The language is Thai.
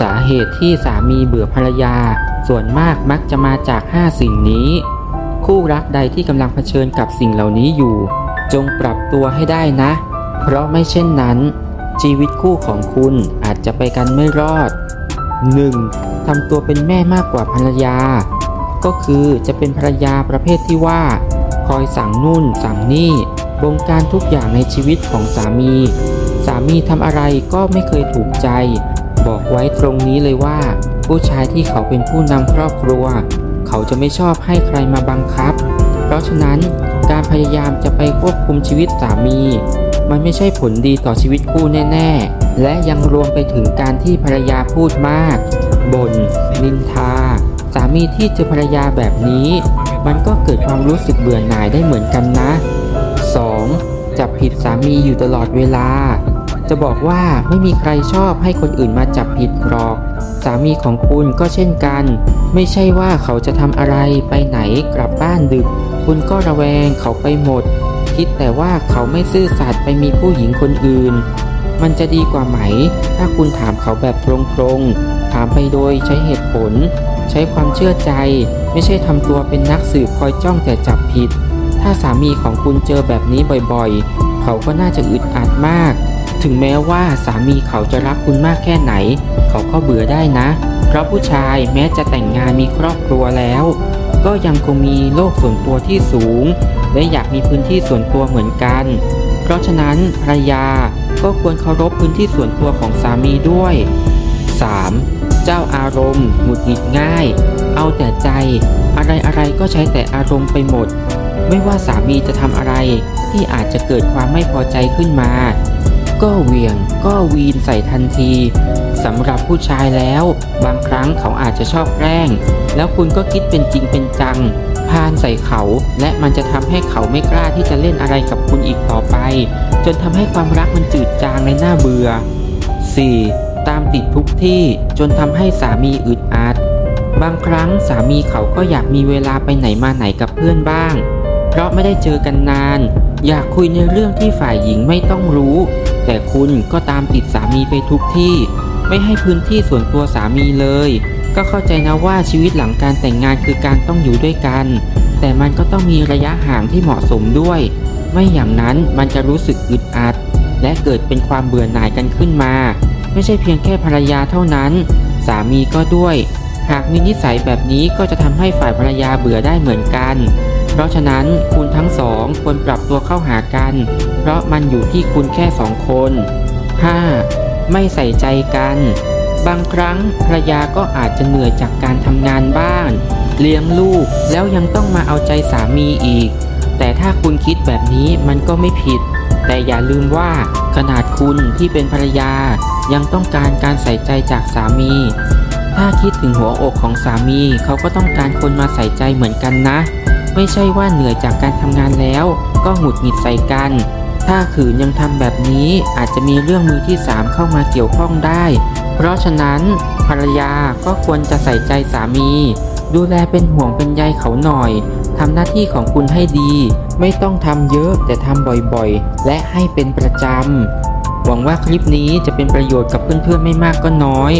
สาเหตุที่สามีเบื่อภรรยา ส่วนมากมักจะมาจาก 5 สิ่งนี้ คู่รักใดที่กำลังเผชิญกับสิ่งเหล่านี้อยู่ จงปรับตัวให้ได้นะ เพราะไม่เช่นนั้น ชีวิตคู่ของคุณอาจจะไปกันไม่รอด 1. ทำตัวเป็นแม่มากกว่าภรรยา ก็คือจะเป็นภรรยาประเภทที่ว่า คอยสั่งนู่นสั่งนี่บงการทุกอย่างในชีวิตของสามี สามีทำอะไรก็ไม่เคยถูกใจ บอกไว้ตรงนี้เลยว่า ผู้ชายที่เขาเป็นผู้นำครอบครัว เขาจะไม่ชอบให้ใครมาบังคับ เพราะฉะนั้นการพยายามจะไปควบคุมชีวิตสามี มันไม่ใช่ผลดีต่อชีวิตคู่แน่ ๆ และยังรวมไปถึงการที่ภรรยาพูดมากบน่นนินทา สามีที่เจอภรรยาแบบนี้ มันก็เกิดความรู้สึกเบื่อหน่ายได้เหมือนกันนะ 2. จับผิดสามีอยู่ตลอดเวลา จะบอกว่าไม่มีใครชอบให้คนอื่นมาจับผิดหรอก สามีของคุณก็เช่นกัน ไม่ใช่ว่าเขาจะทำอะไรไปไหนกลับบ้านดึก คุณก็ระแวงเขาไปหมด คิดแต่ว่าเขาไม่ซื่อสัตย์ไปมีผู้หญิงคนอื่น มันจะดีกว่าไหม ถ้าคุณถามเขาแบบตรงๆ ถามไปโดยใช้เหตุผล ใช้ความเชื่อใจ ไม่ใช่ทำตัวเป็นนักสืบคอยจ้องแต่จับผิด ถ้าสามีของคุณเจอแบบนี้บ่อยๆ เขาก็น่าจะอึดอัดมาก ถึงแม้ว่าสามีเขาจะรักคุณมากแค่ไหน เขาก็เบื่อได้นะ เพราะผู้ชายแม้จะแต่งงานมีครอบครัวแล้ว ก็ยังคงมีโลกส่วนตัวที่สูง และอยากมีพื้นที่ส่วนตัวเหมือนกัน เพราะฉะนั้นภรรยาก็ควรเคารพพื้นที่ส่วนตัวของสามีด้วย 3. เจ้าอารมณ์หงุดหงิดง่าย เอาแต่ใจ อะไรอะไรก็ใช้แต่อารมณ์ไปหมด ไม่ว่าสามีจะทำอะไรที่อาจจะเกิดความไม่พอใจขึ้นมา ก็เหวี่ยงก็วีนใส่ทันทีสำหรับผู้ชายแล้ว บางครั้งเขาอาจจะชอบแกล้ง แล้วคุณก็คิดเป็นจริงเป็นจังพานใส่เขา และมันจะทำให้เขาไม่กล้าที่จะเล่นอะไรกับคุณอีกต่อไป จนทำให้ความรักมันจืดจางในหน้าเบื่อ 4. ตามติดทุกที่จนทำให้สามีอึดอัดบางครั้งสามีเขาก็อยากมีเวลาไปไหนมาไหนกับเพื่อนบ้าง เพราะไม่ได้เจอกันนาน อยากคุยในเรื่องที่ฝ่ายหญิงไม่ต้องรู้ แต่คุณก็ตามติดสามีไปทุกที่ ไม่ให้พื้นที่ส่วนตัวสามีเลย ก็เข้าใจนะว่าชีวิตหลังการแต่งงานคือการต้องอยู่ด้วยกัน แต่มันก็ต้องมีระยะห่างที่เหมาะสมด้วย ไม่อย่างนั้นมันจะรู้สึกอึดอัด และเกิดเป็นความเบื่อหน่ายกันขึ้นมา ไม่ใช่เพียงแค่ภรรยาเท่านั้น สามีก็ด้วย หากมีนิสัยแบบนี้ก็จะทำให้ฝ่ายภรรยาเบื่อได้เหมือนกัน ราะฉะนั้นคุณทั้งสองควรปรับตัวเข้าหากัน เพราะมันอยู่ที่คุณแค่สองคน 5. ไม่ใส่ใจกัน บางครั้งภรรยาก็อาจจะเหนื่อยจากการทำงานบ้าน เลี้ยงลูกแล้วยังต้องมาเอาใจสามีอีก แต่ถ้าคุณคิดแบบนี้มันก็ไม่ผิด แต่อย่าลืมว่าขนาดคุณที่เป็นภรรยายังต้องการการใส่ใจจากสามี ถ้าคิดถึงหัวอกของสามีเขาก็ต้องการคนมาใส่ใจเหมือนกันนะ ไม่ใช่ว่าเหนื่อยจากการทำงานแล้ว ก็หงุดหงิดใส่กัน ถ้าขืนยังทำแบบนี้อาจจะมีเรื่องมือที่สามเข้ามาเกี่ยวข้องได้ เพราะฉะนั้นภรรยาก็ควรจะใส่ใจสามี ดูแลเป็นห่วงเป็นใยเขาหน่อยทำหน้าที่ของคุณให้ดี ไม่ต้องทำเยอะแต่ทำบ่อยๆ และให้เป็นประจำหวังว่าคลิปนี้จะเป็นประโยชน์กับเพื่อนๆไม่มากก็น้อย